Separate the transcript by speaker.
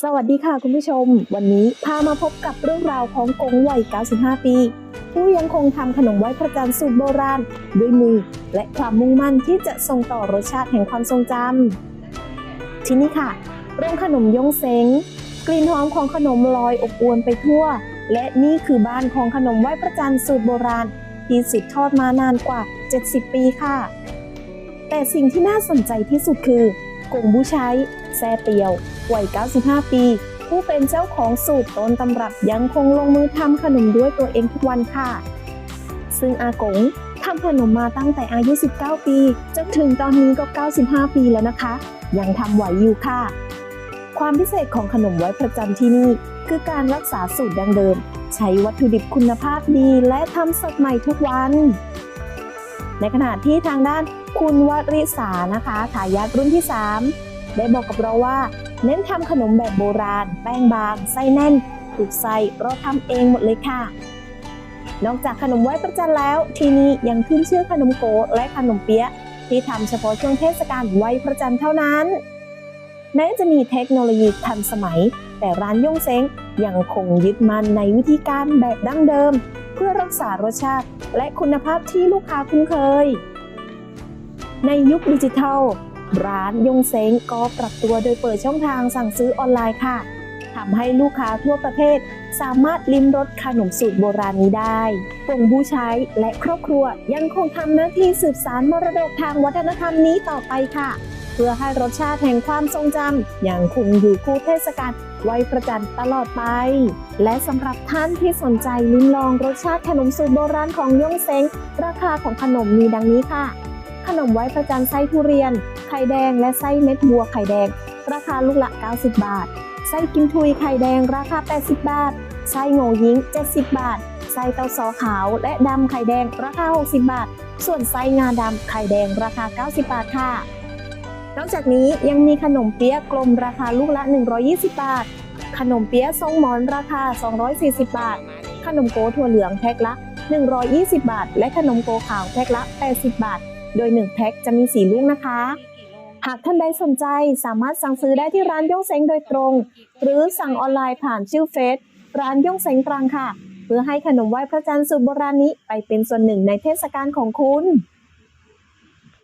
Speaker 1: สวัสดีค่ะคุณผู้ชม วันนี้พามาพบกับเรื่องราวของกงวัย 95 ปี ผู้ยังคงทำขนมไหว้พระจันทร์สูตรโบราณ ด้วยมือ และความมุ่งมั่นที่จะส่งต่อรสชาติแห่งความทรงจำที่นี่ค่ะโรงขนมยงเซงกลิ่นหอมของขนมลอยอบอวนไปทั่ว และนี่คือบ้านของขนมไหว้พระจันทร์สูตรโบราณ ที่สืบทอดมานานกว่า 70 ปีค่ะ แต่สิ่งที่น่าสนใจที่สุดคือกงผู้ใช้แซ่เตียว วัย 95 ปี ผู้เป็นเจ้าของสูตรต้นตำรับยังคงลงมือทำขนมด้วยตัวเองทุกวันค่ะ ซึ่งอากงทำขนมมาตั้งแต่อายุ 19 ปี จนถึงตอนนี้ก็ 95 ปีแล้วนะคะ ยังทำไหวอยู่ค่ะ ความพิเศษของขนมไว้ประจำที่นี่ คือการรักษาสูตรดังเดิม ใช้วัตถุดิบคุณภาพดีและทำสดใหม่ทุกวัน ในขณะที่ทางด้านคุณวริษานะคะทายาทรุ่นที่ 3 ได้บอกกับเราว่า เน้นทำขนมแบบโบราณ แป้งบาง ไส้แน่นทุกไส้เราทำเองหมดเลยค่ะ นอกจากขนมไหว้ประจันแล้ว ที่นี่ยังขึ้นชื่อขนมโกและขนมเปี๊ยะที่ทำเฉพาะช่วงเทศกาลไหว้ประจันเท่านั้นแม้จะมีเทคโนโลยีทันสมัย แต่ร้านย่งเซ้งยังคงยึดมั่นในวิธีการแบบดั้งเดิม เพื่อรักษารสชาติ และคุณภาพที่ลูกค้าคุ้นเคย ในยุคดิจิทัล ร้านยงเซ้งก็ปรับตัวโดยเปิดช่องทางสั่งซื้อออนไลน์ค่ะทำให้ลูกค้าทั่วประเทศสามารถลิ้มรสขนมสูตรโบราณนี้ได้กงผู้ใช้และครอบครัวยังคงทำหน้าที่สืบสานมรดกทางวัฒนธรรมนี้ต่อไปค่ะ เพื่อให้รสชาติแห่งความทรงจำยังคงอยู่คู่เทศกาลไว้ประจันตลอดไป และสำหรับท่านที่สนใจลิ้มลองรสชาติขนมสูตรโบราณของย่งเซ้งราคาของขนมมีดังนี้ค่ะ นมไว้ประจันไส้ทุเรียน ไข่แดงและไส้เม็ดบัวไข่แดง ราคาลูกละ 90 บาท ไส้กิมทุยไข่แดงราคา 80 บาท ไส้โง่ยิง 70 บาท ไส้เต้าซอขาวและดำไข่แดงราคา 60 บาท ส่วนไส้งาดำไข่แดงราคา 90 บาทค่ะ นอกจากนี้ยังมีขนมเปี๊ยะกลมราคาลูกละ 120 บาท ขนมเปี๊ยะทรงหมอนราคา 240 บาท ขนมโกถั่วเหลืองแพ็คละ 120 บาท และขนมโกขาวแพ็คละ 80 บาท โดย 1 แพ็คจะมี 4 ลูกนะคะ หากท่านใดสนใจสามารถสั่งซื้อได้ที่ร้านย่งเซ้งโดยตรง หรือสั่งออนไลน์ผ่านชื่อเฟซร้านย่งเซ้งตรังค่ะ เพื่อให้ขนมไหว้พระจันทร์สูตรโบราณนี้ไปเป็นส่วนหนึ่งในเทศกาลของคุณ